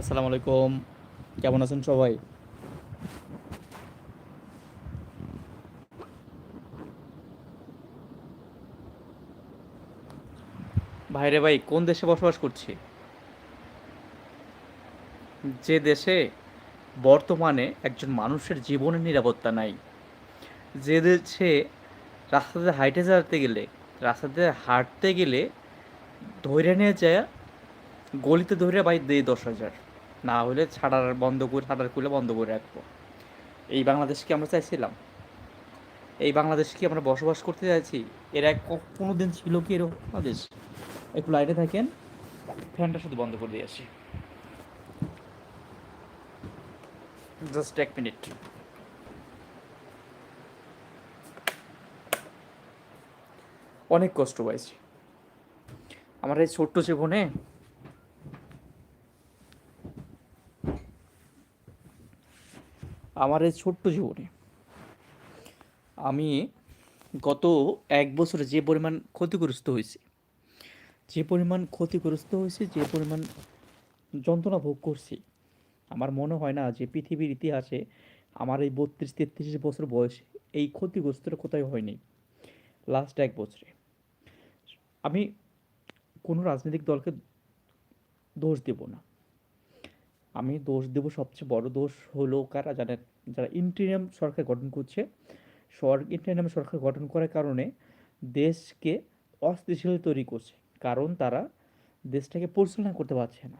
আসসালামু আলাইকুম। কেমন আছেন সবাই? ভাইরে ভাই, কোন দেশে বসবাস করছি? যে দেশে বর্তমানে একজন মানুষের জীবনের নিরাপত্তা নাই, যে দেশে রাস্তাতে হাইটে যেতে গেলে, রাস্তাতে হাঁটতে গেলে ধৈর্য নিয়ে যায়, গলিতে ধরে ভাই দেই দশ হাজার। না হলে ছাড়ার বন্ধ করে, ছাড়ার খুলে বন্ধ করে রাখব। এই বাংলাদেশ কি আমরা চাইছিলাম। এই বাংলাদেশ কি আমরা বসবাস করতে চাইছি। এর এক কোনো দিন ছিল কি এরকম? বাংলাদেশ একটু লাইটে থাকেন। ফ্যানটা শুধু বন্ধ করে দিয়ে আসি। জাস্ট এক মিনিট অনেক কষ্ট পাইছি। আমার এই ছোট্ট জীবনে আমার এই ছোট্ট জীবনে। আমি গত এক বছরে যে পরিমাণ ক্ষতিগ্রস্ত হয়েছি, যে পরিমাণ ক্ষতিগ্রস্ত হয়েছি, যে পরিমাণ যন্ত্রণা ভোগ করছি, আমার মনে হয় না যে পৃথিবীর ইতিহাসে আমার এই বত্রিশ, তেত্রিশ বছর বয়সে এই ক্ষতিগ্রস্তটা কোথায় হয়নি লাস্ট এক বছরে। আমি কোনো রাজনৈতিক দলকে দোষ দেব না। আমি দোষ দেব সবচেয়ে বড় দোষ হলো কারা জানেন? যারা ইন্টারিয়াম সরকার গঠন করছে ইন্টারিয়াম সরকার গঠন করার কারণে দেশকে অস্থিতিশীল তৈরি করছে, কারণ তারা দেশটাকে পরিচালনা করতে পারছে না।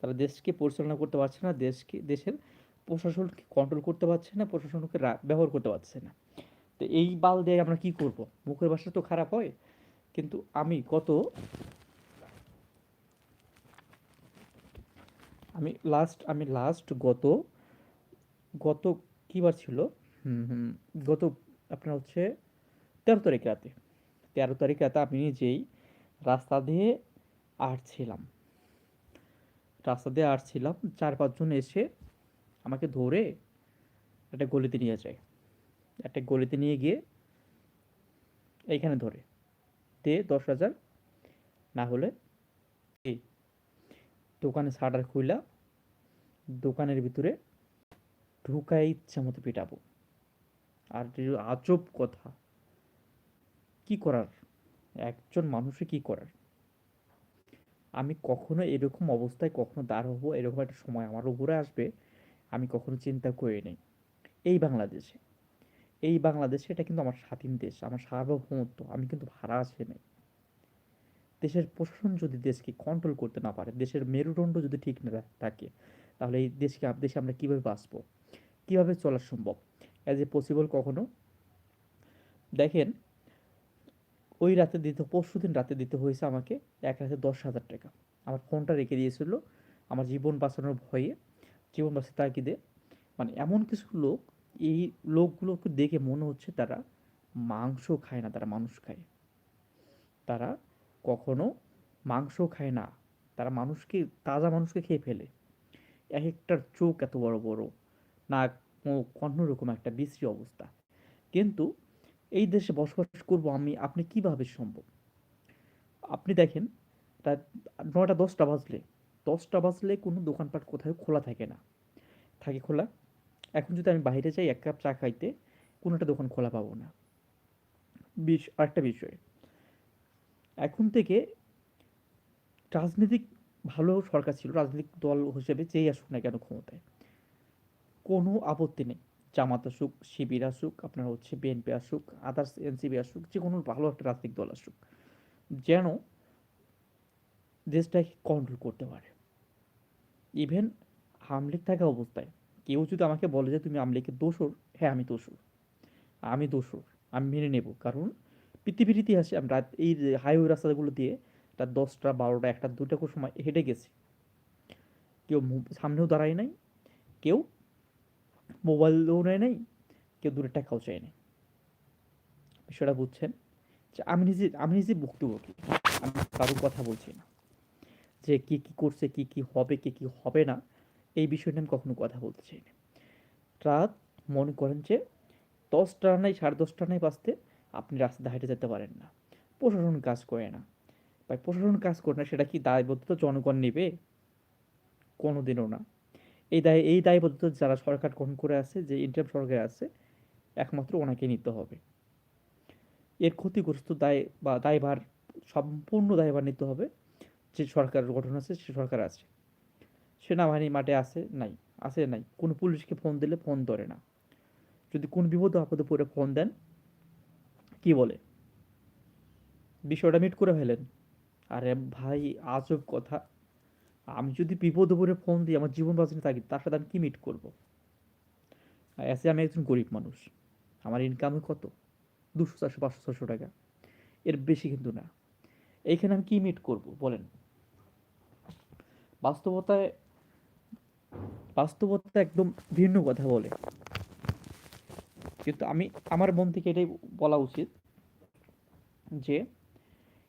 তারা দেশকে পরিচালনা করতে পারছে না, দেশকে, দেশের প্রশাসনকে কন্ট্রোল করতে পারছে না, প্রশাসনকে ব্যবহার করতে পারছে না। তো এই বাল দিয়ে আমরা কি করব? মুখের ভাষা তো খারাপ হয়, কিন্তু আমি কত আমি লাস্ট আমি লাস্ট গত গত কী বার ছিল গত আপনার হচ্ছে তেরো তারিখ রাতে। তেরো তারিখ রাতে আমি নিজেই রাস্তা দিয়ে আসছিলাম। রাস্তা দিয়ে আসছিলাম চার পাঁচজন এসে আমাকে ধরে একটা গলিতে নিয়ে যায়। একটা গলিতে নিয়ে গিয়ে এইখানে ধরে। দে দশ হাজার না হলে দোকানে শাটার খুইলা দোকানের ভিতরে ঢুকাই ইচ্ছা মতো পিটাবো। আর আজব কথা, কি করার? একজন মানুষে কি করার? আমি কখনো এরকম অবস্থায় কখনো দাঁড় হব, এরকম একটা সময় আমার উপরে আসবে, আমি কখনো চিন্তা করি নাই। এই বাংলাদেশে এই বাংলাদেশে এটা কিন্তু আমার স্বাধীন দেশ, আমার সার্বভৌমত্ব, আমি কিন্তু ভাড়া আসে নাই। দেশের প্রশাসন যদি দেশকে কন্ট্রোল করতে না পারে, দেশের মেরুদণ্ড যদি ঠিক না থাকে, তাহলে এই দেশকে দেশে আমরা কীভাবে বাঁচবো? কীভাবে চলা সম্ভব? অ্যাজ এ পসিবল কখনো? দেখেন, ওই রাতে দিতে, পরশু দিন রাতে দিতে হয়েছে আমাকে এক রাতে দশ হাজার টাকা। আমার ফোনটা রেখে দিয়েছিল, আমার জীবন বাঁচানোর ভয়ে, জীবন বাঁচাতে তাগিদে। মানে এমন কিছু লোক, এই লোকগুলোকে দেখে মনে হচ্ছে তারা মাংস খায় না, তারা মানুষ খায়। তারা কখনো মাংস খায় না। তারা মানুষকে, তাজা মানুষকে খেয়ে ফেলে। এক একটার চোখ এত বড় বড়, নাক, মুখ অন্যরকম একটা বিশ্রী অবস্থা। কিন্তু এই দেশে বসবাস করব আমি, আপনি কীভাবে সম্ভব? আপনি দেখেন, রাত নয়টা দশটা বাজলে দশটা বাজলে কোনো দোকানপাট কোথাও খোলা থাকে না। থাকে খোলা? এখন যদি আমি বাইরে যাই, এক কাপ চা খাইতে, কোনো একটা দোকান খোলা পাবো না। বিষ, আরেকটা বিষয় এখন থেকে রাজনৈতিক ভালো সরকার ছিল, রাজনৈতিক দল হিসেবে যেই আসুক না কেন ক্ষমতায়। কোনো আপত্তি নেই। জামাত আসুক, শিবির আসুক, আপনার হচ্ছে বিএনপি আসুক আদার্স এনসিবি আসুক যে কোনো ভালো একটা রাজনৈতিক দল আসুক, যেন দেশটাকে কন্ট্রোল করতে পারে। ইভেন আমলিগ থাকা অবস্থায় কেউ যদি আমাকে বলে যে, তুমি আমলিগের দোষর হ্যাঁ আমি দোষর। আমি দোষর, আমি মেনে নেব। কারণ পৃথিবীর ইতিহাসে আমি রাত, এই হাইওয়ে রাস্তাগুলো দিয়ে রাত দশটা, বারোটা, একটা দুটা করে সময় হেঁটে গেছি। কেউ সামনেও দাঁড়ায় নাই, কেউ মোবাইলও নেয় নাই, কেউ দূরে টাকাও চায় নাই। বিষয়টা বুঝছেন? যে আমি নিজে আমি নিজে ভুক্তভোগী, আমি কারও কথা বলছি না। যে কি কি করছে, কি কি হবে, কি কি হবে না, এই বিষয় নিয়ে আমি কখনো কথা বলতে চাই না। রাত মনে করেন যে দশটা নাই, সাড়ে দশটা নাই বাজতে আপনি রাস্তায় হেঁটে যেতে পারেন না। প্রশাসন কাজ করে না। ভাই, প্রশাসন কাজ করে না, সেটা কি দায়বদ্ধতা জনগণ নেবে? কোনোদিনও না। এই দায়, এই দায়বদ্ধতা যারা সরকার গ্রহণ করে আছে, যে ইন্টারিম সরকার আছে, একমাত্র ওনাকে নিতে হবে। এর ক্ষতিগ্রস্ত দায় বা দায়ভার, সম্পূর্ণ দায়ভার নিতে হবে যে সরকার গঠন আছে, সে সরকার আছে। সেনাবাহিনী মাঠে আছে? নাই আছে নাই। কোনো পুলিশকে ফোন দিলে ফোন ধরে না। যদি কোন বিপদ আপদে পড়ে ফোন দেন কি বলে? বিষয়টা মিট করে ফেলেন। আরে ভাই, আজব কথা। আমি যদি বিপদ উপরে ফোন দিই, আমার জীবন বাঁচানো থাকি তার সাথে আমি কি মিট করব? এসে আমি একজন গরিব মানুষ। আমার ইনকাম কত? দুশো, চারশো, পাঁচশো ছশো টাকা। এর বেশি কিন্তু না। এইখানে আমি কী মিট করব? বলেন। বাস্তবতায়, বাস্তবতা একদম ভিন্ন কথা বলে। কিন্তু আমি, আমার মন থেকে এটাই বলা উচিত যে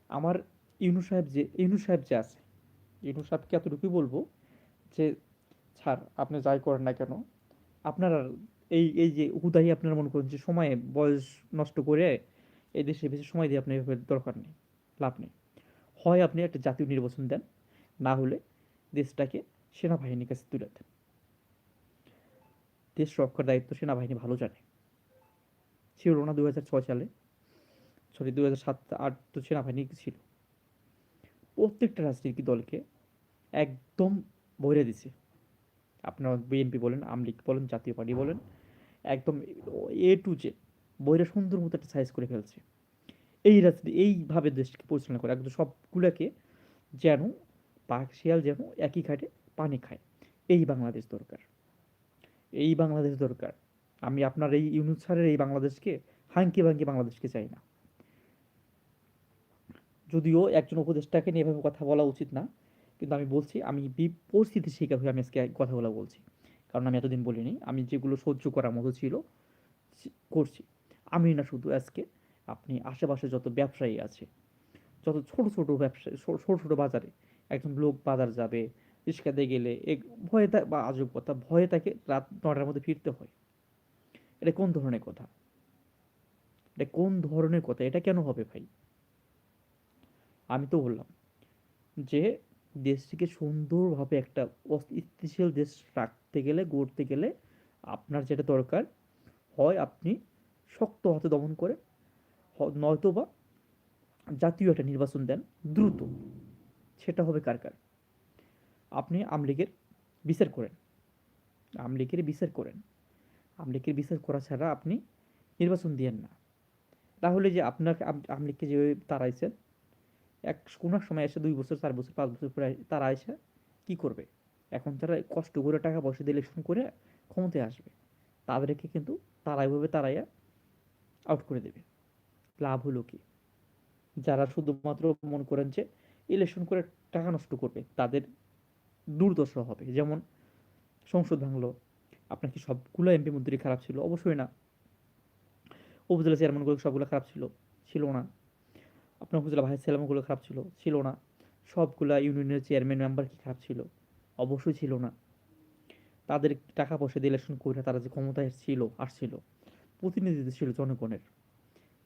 আমার ইউনু সাহেব যে ইউনু সাহেব যে আছে ইউনু সাহেবকে এতটুকুই বলব যে স্যার আপনি যাই করেন না কেন, আপনার এই এই যে হুদাই আপনার মনে করেন যে সময়ে বয়স নষ্ট করে এই দেশে বেশি সময় দিয়ে আপনি এভাবে দরকার নেই, লাভ নেই। হয় আপনি একটা জাতীয় নির্বাচন দেন, না হলে দেশটাকে সেনাবাহিনীর কাছে তুলে দেন। দেশ রক্ষার দায়িত্ব সেনাবাহিনী ভালো জানে। ছিল না দু হাজার ছয় সালে। সরি দু হাজার সাত, আট তো সেনাবাহিনী ছিল। প্রত্যেকটা রাজনৈতিক দলকে একদম ভরে দিছে। আপনার বিএনপি বলেন আমলিগ বলেন, জাতীয় পার্টি বলেন, একদম এ টু জে বইটা সুন্দর মতো একটা সাইজ করে ফেলছে। এই রাজনীতি, এইভাবে দেশকে পরিচালনা করে, একদম সবগুলোকে যেন পাক শিয়াল যেন একই ঘাটে পানি খায়। এই বাংলাদেশ দরকার। এই বাংলাদেশ দরকার। আমি আপনার এই ইউনুস স্যারের এই বাংলাদেশকে, হাঙ্কি ভাঙ্কি বাংলাদেশকে চাই না। যদিও একজন উপদেষ্টাকে নিয়ে এভাবে কথা বলা উচিত না, কিন্তু আমি বলছি, আমি পরিস্থিতির শিকার হয়ে আমি আজকে কথাগুলো বলছি। কারণ আমি এতদিন বলিনি, আমি যেগুলো সহ্য করার মতো ছিল করছি। আমি না শুধু আজকে আপনি আশেপাশে যত ব্যবসায়ী আছে, যত ছোট ছোট ব্যবসা ছোট ছোট বাজারে একজন লোক বাজার যাবে রিক্সাতে গেলে এক ভয়ে বা আজব কথা, ভয়ে তাকে রাত নটার মধ্যে ফিরতে হয়। এটা কোন ধরনের কথা? এটা কোন ধরনের কথা? এটা কেন হবে ভাই? আমি তো বললাম যে দেশটিকে সুন্দরভাবে একটা স্থিতিশীল দেশ রাখতে গেলে, গড়তে গেলে আপনার যেটা দরকার, হয় আপনি শক্ত হাতে দমন করে হ- নয়তোবা জাতীয় একটা নির্বাচন দেন দ্রুত। সেটা হবে কার কার? আপনি আমলিগের বিচার করেন। আমলিগের বিচার করেন। আমলিগের বিচার করা ছাড়া আপনি নির্বাচন দিয়েন না। তাহলে যে আপনাকে আম- আমলিগকে যেভাবে তাড়াইছেন এক, কোনো সময় এসে দুই বছর, চার বছর, পাঁচ বছর পরে তারা এসে কি করবে? এখন তারা কষ্ট করে টাকা পয়সা দিয়ে ইলেকশন করে ক্ষমতায় আসবে, তাদেরকে কিন্তু তারা এভাবে তারাইয়া আউট করে দেবে। লাভ হলো কি? যারা শুধুমাত্র মনে করেন যে ইলেকশন করে টাকা নষ্ট করবে, তাদের দুর্দশা হবে। যেমন সংসদ ভাঙলো আপনার কি সবগুলো এমপি মন্ত্রী খারাপ ছিল? অবশ্যই না। উপজেলা চেয়ারম্যানগুলো সবগুলো খারাপ ছিল। ছিল না। আপনার উপজেলা ভাইস চেয়ারম্যানগুলো খারাপ ছিল। ছিল না। সবগুলা ইউনিয়নের চেয়ারম্যান মেম্বার কি খারাপ ছিল? অবশ্যই ছিল না। তাদের টাকা পয়সা দিয়ে ইলেকশন করে তারা যে ক্ষমতায় ছিল, আসছিল, প্রতিনিধিত্ব ছিল জনগণের।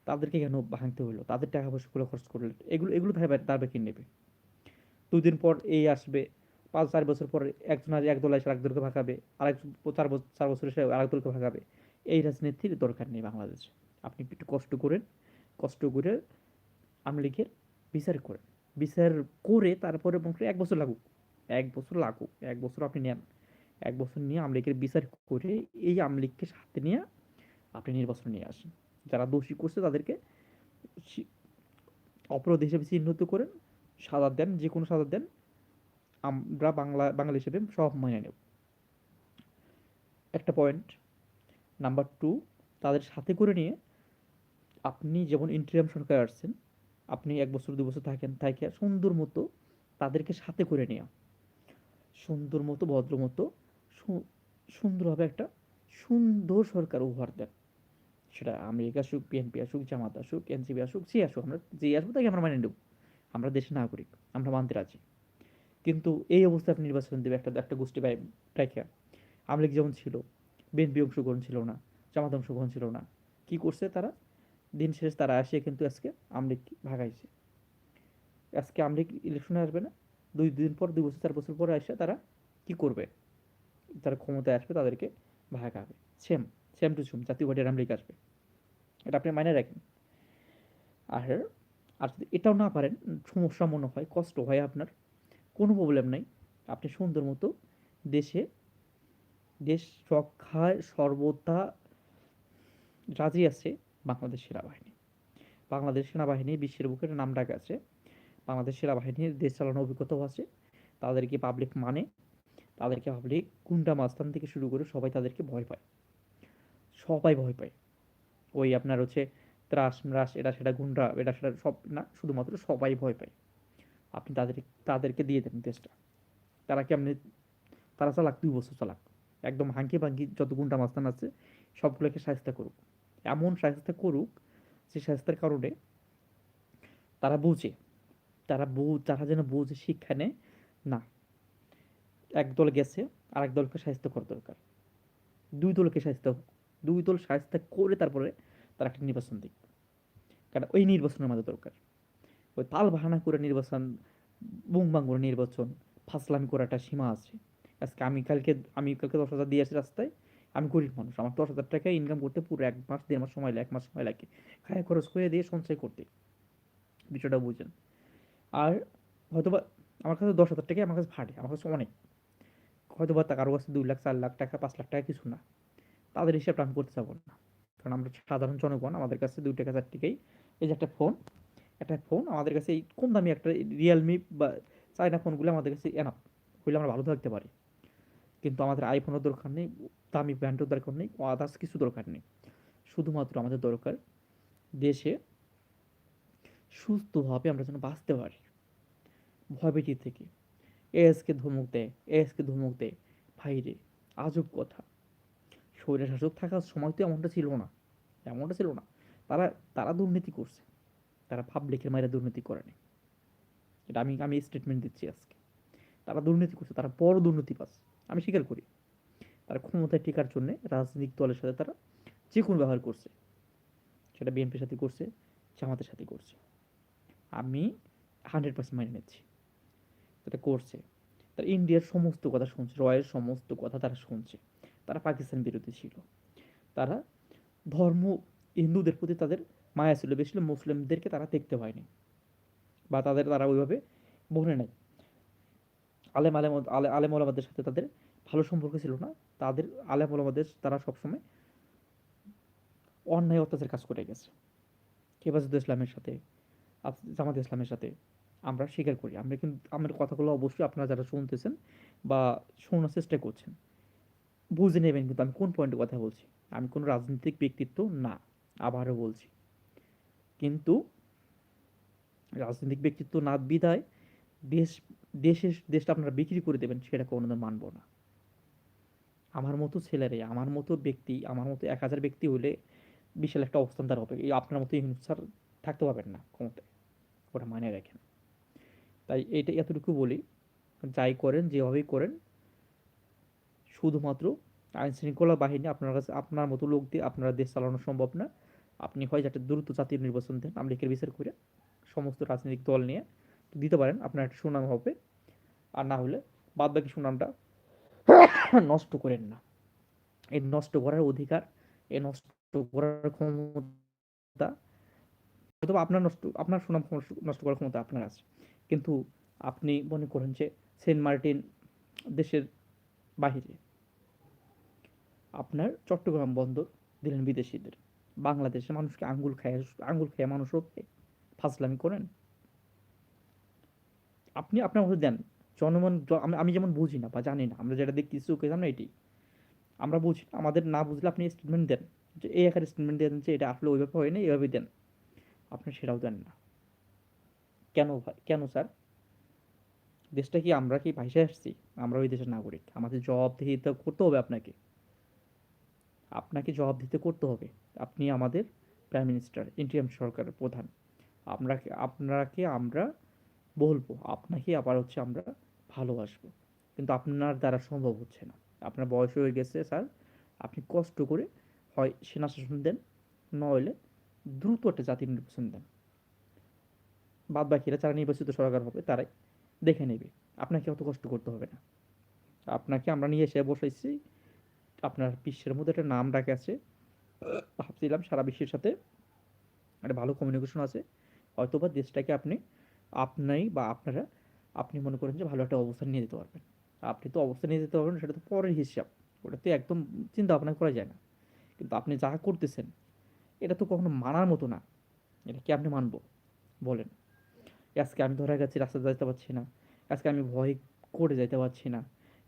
তাদেরকে কেন ভাঙতে হলো তাদের টাকা পয়সাগুলো খরচ করলে এগুলো এগুলো তার কিনে নেবে। দুদিন পর এই আসবে। পাঁচ, চার বছর পর একজন এক দল এসে আরেক দলকে ভাগাবে, আরেক চার বছর চার বছর এসে আরেক দলকে ভাগাবে। এই রাজনীতির দরকার নেই বাংলাদেশে। আপনি একটু কষ্ট করেন, কষ্ট করে আওয়ামী লীগের বিচার করেন। বিচার করে তারপরে এক বছর লাগুক। এক বছর লাগুক, এক বছর আপনি নেন। এক বছর নিয়ে আওয়ামী লীগের বিচার করে এই আওয়ামী লীগকে সাথে নিয়ে আপনি নির্বাচন নিয়ে আসেন। যারা দোষী করছে তাদেরকে অপরাধ হিসেবে চিহ্নিত করেন, সাজা দেন, যে কোনো সাজা দেন। আমরা বাংলা, বাঙালি হিসেবে সব মেনে নেব। একটা পয়েন্ট নাম্বার টু তাদের সাথে করে নিয়ে আপনি যেমন ইন্টারিয়াম সরকার আসছেন, আপনি এক বছর, দু বছর থাকেন থাকে সুন্দর মতো তাদেরকে সাথে করে নেওয়া সুন্দর মতো, ভদ্র মতো সুন্দরভাবে একটা সুন্দর সরকার উপহার দেন। সেটা আমেরিকা আসুক বিএনপি আসুক, জামাত আসুক এনসিপি আসুক, যে আসুক, আমরা যে আসব তাকে আমরা মানে নেব। আমরা দেশের নাগরিক, আমরা মানতে রাজি। কিন্তু এই অবস্থায় আপনি নির্বাচন দেবে একটা একটা গোষ্ঠী রাখা আমলিগ যেমন ছিল, বিএনপি অংশগ্রহণ ছিল না, জামাত অংশগ্রহণ ছিল না। কি করছে তারা? দিন শেষ তারা আসে কিন্তু আজকে আমলিগ ভাগাইছে। আজকে আমলিগ ইলেকশনে আসবে না। দুই দিন পর, দুই বছর, চার বছর পরে আসে তারা কি করবে? যারা ক্ষমতায় আসবে, তাদেরকে ভাগাবে। সেম সেম টু সেম জাতীয় পার্টির আমলিগ আসবে। এটা আপনি মাইনে রাখেন। আর আর যদি এটাও না পারেন, সমস্যা মনে হয়, কষ্ট হয় আপনার। কোনো প্রবলেম নাই। আপনি সুন্দর মতো দেশে, দেশ রক্ষায় সর্বদা রাজি আছে বাংলাদেশ সেনাবাহিনী। বাংলাদেশ সেনাবাহিনী বিশ্বের বুকে নাম ডাক আছে। বাংলাদেশ সেনাবাহিনীর দেশ চালানোর অভিজ্ঞতাও আছে। তাদেরকে পাবলিক মানে তাদেরকে পাবলিক গুন্ডা মাস্তান থেকে শুরু করে সবাই তাদেরকে ভয় পায়। সবাই ভয় পায়। ওই আপনার হচ্ছে ত্রাস ম্রাস এটা সেটা গুন্ডা, এটা সেটা সব না, শুধুমাত্র সবাই ভয় পায়। আপনি তাদের, তাদেরকে দিয়ে দেন দেশটা। তারা কেমনি, তারা চালাক, দুই বছর চালাক। একদম হাঙ্কি ভাঙ্কি যত গুন্ডা মাস্তান আছে, সবগুলোকে সাহায্য করুক। এমন সাহায্য করুক যে সাহায্যের কারণে তারা বুঝে, তারা বু, তারা যেন বুঝে, শিক্ষা নেয়, না। এক দল গেছে আর এক দলকে সাহায্য করা দরকার। দুই দলকে সাহায্য হোক, দুই দল সাহায্য করে তারপরে তারা একটা নির্বাচন দিক। কারণ ওই নির্বাচনের মাঝে দরকার। ওই তাল বাহানা করে নির্বাচন বুংবাং করে নির্বাচন, ফাসলামি করে একটা সীমা আছে। আজকে আমি কালকে আমি কালকে দশ হাজার দিয়ে আসি রাস্তায়, আমি গরিব মানুষ, আমার দশ হাজার টাকা ইনকাম করতে পুরো এক মাস, দেড় মাস সময় লাগে, এক মাস সময় লাগে। খায় খরচ করে দিয়ে সঞ্চয় করতে। বিষয়টা বুঝেন। আর হয়তোবা আমার কাছে দশ হাজার টাকা আমার কাছে ভাড়ে আমার কাছে অনেক। হয়তোবা তা কারও কাছে দুই লাখ, চার লাখ টাকা, পাঁচ লাখ টাকা কিছু না। তাদের হিসাবটা আমি করতে যাব না। কারণ আমরা সাধারণ জনগণ, আমাদের কাছে দুই টাকা, চার টাকাই। এই যে একটা ফোন একটা ফোন আমাদের কাছে এই কম দামি একটা রিয়েলমি বা চাইনা ফোনগুলো আমাদের কাছে এনাফ হইলে আমরা ভালো থাকতে পারি। কিন্তু আমাদের আইফোনের দরকার নেই, দামি ব্র্যান্ডের দরকার নেই আদার্স কিছু দরকার নেই। শুধুমাত্র আমাদের দরকার দেশে সুস্থভাবে আমরা যেন বাঁচতে পারি। ভয়ভীতি থেকে। এএসকে ধমক দেয় এএসকে ধমক দেয়। ভাইরে আজব কথা। শরীরে শাসক থাকার সময় তো এমনটা ছিল না, এমনটা ছিল না। তারা তারা দুর্নীতি করছে। তারা পাবলিকের মায়েরা দুর্নীতি করেনি এটা আমি আমি স্টেটমেন্ট দিচ্ছি আজকে। তারা দুর্নীতি করছে, তারা বড় দুর্নীতি পাচ্ছে। আমি স্বীকার করি। তারা ক্ষমতায় টিকার জন্য রাজনৈতিক দলের সাথে তারা যে কোনো ব্যবহার করছে। সেটা বিএনপির সাথে করছে, জামাতের সাথে করছে। আমি হান্ড্রেড পার্সেন্ট মাইনে নিচ্ছি। সেটা করছে। তারা ইন্ডিয়ার সমস্ত কথা শুনছে, রয়ের সমস্ত কথা তারা শুনছে। তারা পাকিস্তান বিরোধী ছিল। তারা ধর্ম, হিন্দুদের প্রতি তাদের মায়া ছিল, বেশি মুসলিমদেরকে তারা দেখতে পায়নি বা তাদের তারা ওইভাবে বনে নাই। আলেম আলেম, আলে, আলেম ওলামাদের সাথে তাদের ভালো সম্পর্ক ছিল না। তাদের আলেম ওলামাদের তারা সবসময় অন্যায় অত্যাচার কাজ করে গেছে। হেফাজত ইসলামের সাথে জামাত ইসলামের সাথে আমরা স্বীকার করি। আমরা কিন্তু আমার কথাগুলো অবশ্যই আপনারা যারা শুনতেছেন বা শোনার চেষ্টা করছেন, বুঝে নেবেন কিন্তু আমি কোন পয়েন্টে কথা বলছি। আমি কোনো রাজনৈতিক ব্যক্তিত্ব না, আবারও বলছি। কিন্তু রাজনৈতিক ব্যক্তিত্ব না বিদায় দেশ, দেশের দেশটা আপনারা বিক্রি করে দেবেন, সেটা কোনোদিন মানব না। আমার মতো ছেলেরে, আমার মতো ব্যক্তি, আমার মতো এক হাজার ব্যক্তি হলে বিশাল একটা অবস্থান তার হবে। এই আপনার মতো হিংসার থাকতে পারবেন না ক্ষমতায়, ওটা মানে রাখেন। তাই এইটা এতটুকু বলি, যাই করেন, যেভাবেই করেন, শুধুমাত্র আইন শৃঙ্খলা বাহিনী আপনার কাছে, আপনার মতো লোক দিয়ে আপনারা দেশ চালানো সম্ভব না। আপনি হয় যাতে দ্রুত জাতীয় নির্বাচন দেন আমলিকের বিচার করে সমস্ত রাজনৈতিক দল নিয়ে দিতে পারেন, আপনার একটা সুনাম হবে। আর না হলে বাদ বাকি সুনামটা নষ্ট করেন না। এই নষ্ট করার অধিকার এই নষ্ট করার ক্ষমতা হয়তো আপনার নষ্ট, আপনার সুনাম নষ্ট করার ক্ষমতা আপনার আছে। কিন্তু আপনি মনে করেন যে সেন্ট মার্টিন দেশের বাহিরে আপনার চট্টগ্রাম বন্দর দিলেন বিদেশিদের। বাংলাদেশে মানুষকে আঙ্গুল খায় আঙ্গুল খেয়ে মানুষ রোপে ফাজলামি করেন। আপনি আপনার মধ্যে দেন জনগণ আমি- যেমন বুঝি না বা জানি না, আমরা যেটা দেখতেছি চোখে সামনে এটি, আমরা বুঝি আমাদের না বুঝলে আপনি স্টেটমেন্ট দেন, যে এই একটা স্টেটমেন্ট দেন যে এটা আসলে ওইভাবে হয় না এইভাবে দেন। আপনি সেটাও দেন না। কেন ভাই, কেন স্যার? দেশটা কি আমরা কি ভাইসে আসছি? আমরা ওই দেশের নাগরিক, আমাদের জবাবদিহিতা করতে হবে আপনাকে। আপনাকে জবাব দিতে করতে হবে। আপনি আমাদের প্রাইম মিনিস্টার ইন্ডিয়ান সরকারের প্রধান। আপনাকে আপনাকে আমরা বলব, আপনাকে আবার হচ্ছে আমরা ভালোবাসবো। কিন্তু আপনার দ্বারা সম্ভব হচ্ছে না। আপনার বয়স হয়ে গেছে স্যার, আপনি কষ্ট করে হয় সেনা শাসন দেন, নইলে দ্রুত একটা জাতীয় নির্বাচন দেন। বাদ বাকিরা যারা নির্বাচিত সরকার হবে, তারাই দেখে নেবে। আপনাকে অত কষ্ট করতে হবে না। আপনাকে আমরা নিয়ে এসে বসাইছি আপনার বিশ্বের মধ্যে একটা নাম ডাকে আছে। ভাবছিলাম সারা বিশ্বের সাথে একটা ভালো কমিউনিকেশন আছে। হয়তোবা দেশটাকে আপনি আপনি বা আপনারা, আপনি মনে করেন যে ভালো একটা অবস্থান নিয়ে যেতে পারবেন। আপনি তো অবস্থান নিয়ে যেতে পারবেন, সেটা তো পরের হিসাব। ওটা তো একদম চিন্তা ভাবনা করা যায় না। কিন্তু আপনি যা করতেছেন, এটা তো কখনো মানার মতো না। এটা কি আপনি মানবো? বলেন। আজকে আমি ধরা গেছি রাস্তায় যেতে পারছি না। আজকে আমি ভয় করে যেতে পারছি না।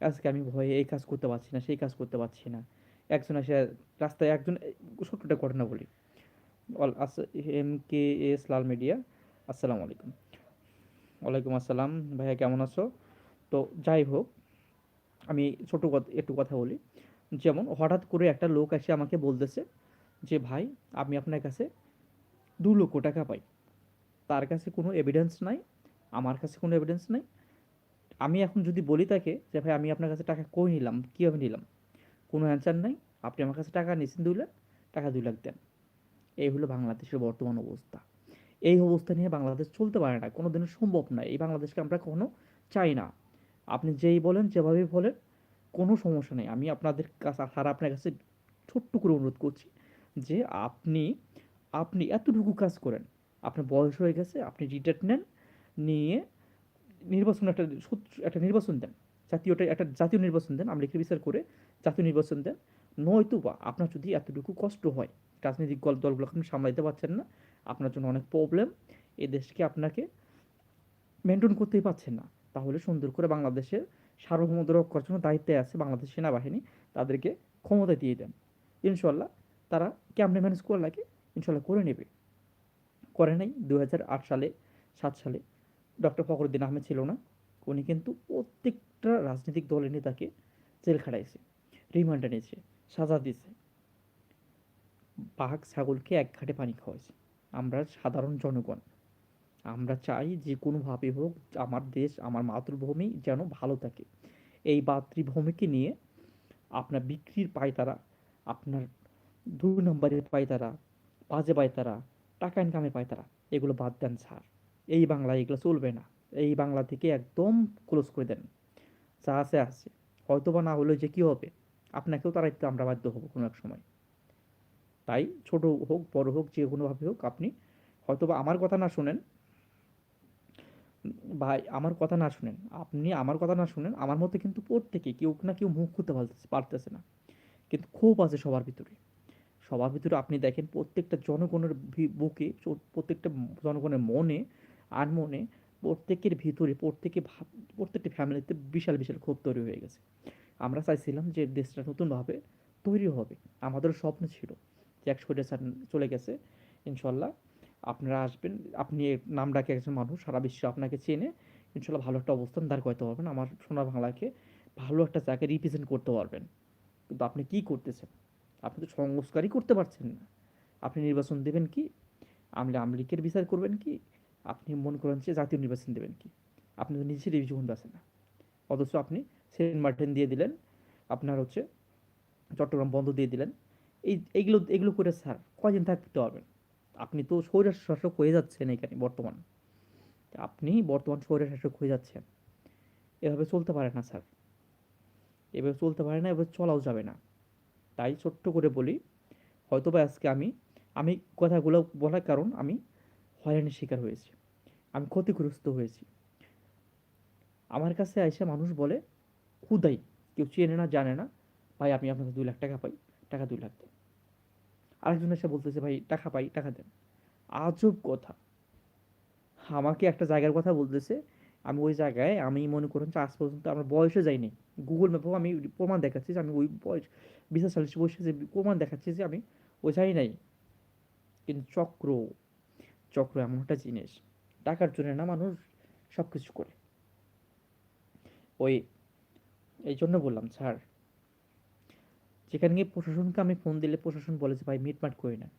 আজকে আমি ভয়ে এই কাজ করতে পারছি না, সেই কাজ করতে পারছি না। একজন এসে রাস্তায় একজন ছোট্ট একটা ঘটনা বলি। আস, এম কে এস, লাল মিডিয়া, আসসালামু আলাইকুম। ওয়ালাইকুম আসসালাম, ভাইয়া কেমন আছো? তো যাই হোক, আমি ছোটো কথা, একটু কথা বলি। যেমন হঠাৎ করে একটা লোক এসে আমাকে বলতেছে যে, ভাই, আমি আপনার কাছে দু লক্ষ টাকা পাই। তার কাছে কোনো এভিডেন্স নাই, আমার কাছে কোনো এভিডেন্স নাই আমি এখন যদি বলি তাকে যে, ভাই, আমি আপনার কাছে টাকা কই নিলাম? কীভাবে নিলাম? কোনো অ্যান্সার নাই। আপনি আমার কাছে টাকা নিয়েছেন দুই লাখ, টাকা দুই লাখ দেন। এই হলো বাংলাদেশের বর্তমান অবস্থা। এই অবস্থা নিয়ে বাংলাদেশ চলতে পারে না কোনো দিনও সম্ভব নয়। এই বাংলাদেশকে আমরা কখনো চাই না। আপনি যেই বলেন, যেভাবেই বলেন, কোনো সমস্যা নেই। আমি আপনাদের কাছে সারা আপনার কাছে ছোট্ট করে অনুরোধ করছি যে, আপনি আপনি এতটুকু কাজ করেন। আপনার বয়স হয়ে গেছে, আপনি রিটায়ার্ড নেন, নিয়ে নির্বাচন একটা একটা নির্বাচন দেন। জাতীয়টা, একটা জাতীয় নির্বাচন দেন আমলিকে বিচার করে জাতীয় নির্বাচন দেন। নয়তো বা আপনার যদি এতটুকু কষ্ট হয়, রাজনৈতিক দল দলগুলো আপনি সামলাইতে পারছেন না, আপনার জন্য অনেক প্রবলেম এ দেশকে আপনাকে মেনটেন করতেই পারছেন না, তাহলে সুন্দর করে বাংলাদেশের সার্বভৌমত্ব রক্ষার জন্য দায়িত্বে আছে বাংলাদেশ সেনাবাহিনী, তাদেরকে ক্ষমতা দিয়ে দেন। ইনশাল্লাহ তারা কেমনে ম্যানেজ করে লাগে ইনশাল্লাহ করে নেবে। করে নাই দু হাজার আট সালে, সাত সালে। ডক্টর ফখরুদ্দিন আহমেদ ছিল না। উনি কিন্তু প্রত্যেকটা রাজনৈতিক দলের নেতাকে জেল খাটাইছে, রিমান্ডে নিয়েছে, সাজা দিয়েছে। বাঘ ছাগলকে এক ঘাটে পানি খাওয়াইছে। আমরা সাধারণ জনগণ। আমরা চাই যে কোনোভাবে হোক, আমার দেশ, আমার মাতৃভূমি যেন ভালো থাকে। এই মাতৃভূমিকে নিয়ে আপনার বিক্রির পায়তারা, আপনার দুই নম্বরের পায়তারা, বাজে পায়তারা, টাকা ইনকামের পায়তারা, এগুলো বাদ দেন স্যার। এই বাংলা এগুলো চলবে না। এই বাংলা থেকে একদম ক্লোজ করে দেন। যা আছে আছে। হয়তো বা না হলে যে কী হবে, আপনাকেও তারাইতে আমরা বাধ্য হব কোনো এক সময়। তাই ছোট হোক, বড় হোক, যে কোনোভাবে হোক, আপনি হয়তো বা আমার কথা না শুনেন, ভাই, আমার কথা না শুনেন, আপনি আমার কথা না শুনেন, আমার মধ্যে কিন্তু প্রত্যেকে কেউ না কেউ মুখ খুলতে পারতেছে পারতেছে না। কিন্তু ক্ষোভ আছে সবার ভিতরে। সবার ভিতরে আপনি দেখেন প্রত্যেকটা জনগণের বুকে প্রত্যেকটা জনগণের মনে আনমনে প্রত্যেকের ভিতরে, প্রত্যেকে ভাব প্রত্যেকটা ফ্যামিলিতে বিশাল বিশাল ক্ষোভ তৈরি হয়ে গেছে। আমরা চাইছিলাম যে দেশটা নতুনভাবে তৈরি হবে। আমাদেরও স্বপ্ন ছিল যে এক স্যার চলে গেছে। ইনশাল্লাহ আপনারা আসবেন। আপনি নাম ডাকে একজন মানুষ, সারা বিশ্ব আপনাকে চেনে। ইনশাল্লাহ ভালো একটা অবস্থান দাঁড় করতে পারবেন। আমার সোনার বাংলাকে ভালো একটা জায়গায় রিপ্রেজেন্ট করতে পারবেন। কিন্তু আপনি কি করতেছেন? আপনি তো সংস্কারই করতে পারছেন না। আপনি নির্বাচন দেবেন কি? আমলে আমলিকের বিচার করবেন কি? আপনি মন করেন যে জাতীয় নির্বাচন দেবেন কি? আপনি তো নিজে রিভিশন আছেন না। অথচ আপনি সেন্ট মার্টিন দিয়ে দিলেন, আপনার হচ্ছে চট্টগ্রাম বন্ধ দিয়ে দিলেন। এই, এইগুলো এগুলো করে স্যার কয়দিন থাকতে পারবেন? আপনি তো স্বৈরাজ শাসক হয়ে যাচ্ছেন এখানে বর্তমান। আপনি বর্তমান স্বৈরাজ শাসক হয়ে যাচ্ছেন। এভাবে চলতে পারে না স্যার। এভাবে চলতে পারে না, এভাবে চলাও যাবে না। তাই ছোট্ট করে বলি হয়তো বা আজকে আমি আমি কথাগুলো বলার কারণ আমি হয়রানির শিকার হয়েছি। আমি ক্ষতিগ্রস্ত হয়েছি। আমার কাছে এসে মানুষ বলে হুদাই কেউ চেনে না, জানে না। ভাই, আমি আপনাকে দুই লাখ টাকা পাই, টাকা দুই লাখ দেন। আরেকজন এসে বলতেছে, ভাই, টাকা পাই, টাকা দেন। আজব কথা। আমাকে একটা জায়গার কথা বলতেছে, আমি ওই জায়গায়, আমি মনে করেন যে আজ পর্যন্ত আমার বয়সে যাইনি। গুগল ম্যাপেও আমি প্রমাণ দেখাচ্ছি যে আমি ওই বয়স বিশেষ চল্লিশ বয়সে যে প্রমাণ দেখাচ্ছি যে আমি ওই যাই নাই। কিন্তু চক্র চক্র এমন একটা জিনিস। টাকার জন্য না মানুষ সব কিছু করে। ওই, এই জন্য বললাম, স্যার, যেখানে গিয়ে প্রশাসনকে আমি ফোন দিলে প্রশাসন বলে যে, ভাই মিটমাট করি না।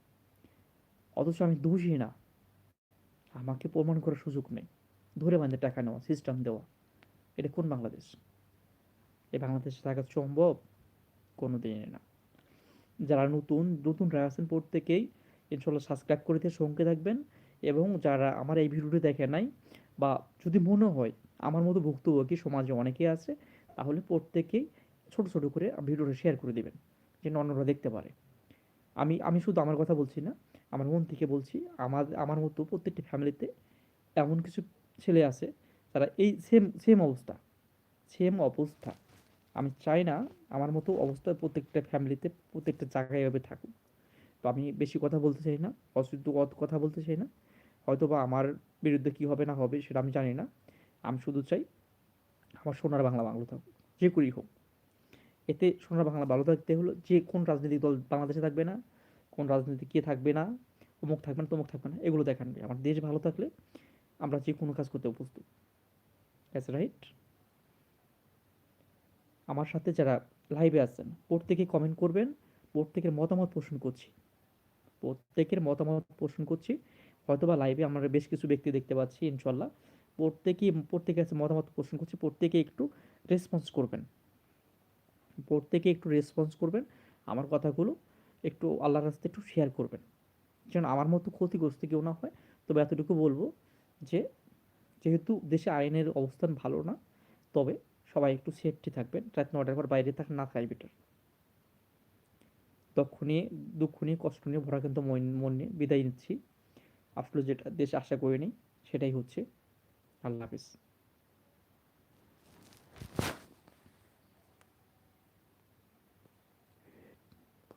অথচ আমি দোষী না। আমাকে প্রমাণ করার সুযোগ নেই। ধরে বাঁধে টাকা নেওয়া সিস্টেম দেওয়া। এটা কোন বাংলাদেশ? এই বাংলাদেশে থাকা সম্ভব কোনো দিনই না। যারা নতুন নতুন আছেন প্রত্যেকেই ইনশাল্লাহ সাবস্ক্রাইব করে দিয়ে সঙ্গে থাকবেন। এবং যারা আমার এই ভিডিওটি দেখে নাই বা যদি মনে হয় আমার মতো ভুক্তভোগী সমাজে অনেকেই আছে, তাহলে প্রত্যেকেই ছোট ছোট করে ভিডিওটা শেয়ার করে দেবেন, যেন অন্যরা দেখতে পারে। আমি আমি শুধু আমার কথা বলছি না, আমার মন থেকে বলছি, আমার আমার মতো প্রত্যেকটি ফ্যামিলিতে এমন কিছু ছেলে আছে, তারা এই সেম সেম অবস্থা সেম অবস্থা। আমি চাই না আমার মতো অবস্থা প্রত্যেকটা ফ্যামিলিতে প্রত্যেকটা জায়গায় এভাবে থাকুক। তো আমি বেশি কথা বলতে চাই না কত- কথা বলতে চাই না। হয়তো বা আমার বিরুদ্ধে কী হবে না হবে সেটা আমি জানি না। আমি শুধু চাই আমার সোনার বাংলা ভালো থাকুক, যে করেই হোক। এতে সোনার বাংলা ভালো থাকতে হলো যে কোন রাজনৈতিক দল বাংলাদেশে থাকবে না, কোন রাজনীতি কে থাকবে না, অমুক থাকবে না, তমুক থাকবে না, এগুলো দেখান আমার দেশ ভালো থাকলে আমরা যে কোনো কাজ করতে প্রস্তুত দ্যাটস রাইট আমার সাথে যারা লাইভে আছেন, প্রত্যেকে কমেন্ট করবেন, প্রত্যেকের মতামত পোষণ করছি। প্রত্যেকের মতামত পোষণ করছি। হয়তোবা লাইভে আমরা বেশ কিছু ব্যক্তি দেখতে পাচ্ছি, ইনশাল্লাহ। প্রত্যেকেই, প্রত্যেকের কাছে মতামত পোষণ করছি, প্রত্যেকে একটু রেসপন্স করবেন। প্রত্যেকে একটু রেসপন্স করবেন, আমার কথাগুলো একটু আল্লাহর রাস্তায় একটু শেয়ার করবেন। যেন আমার মতো ক্ষতিগ্রস্ত কেউ না হয়। তবে এতটুকু বলব যে, যেহেতু দেশে আইনের অবস্থান ভালো না, তবে সবাই একটু সেফটি থাকবেন। রাত নটার পর বাইরে থাক, না থাকাই বেটার দুঃখ নিয়ে দুঃখ নিয়ে, কষ্ট নিয়ে ভরা কিন্তু মন নিয়ে বিদায় নিচ্ছি। আসলে যেটা দেশ আশা করিনি সেটাই হচ্ছে। আল্লাহ হাফিজ।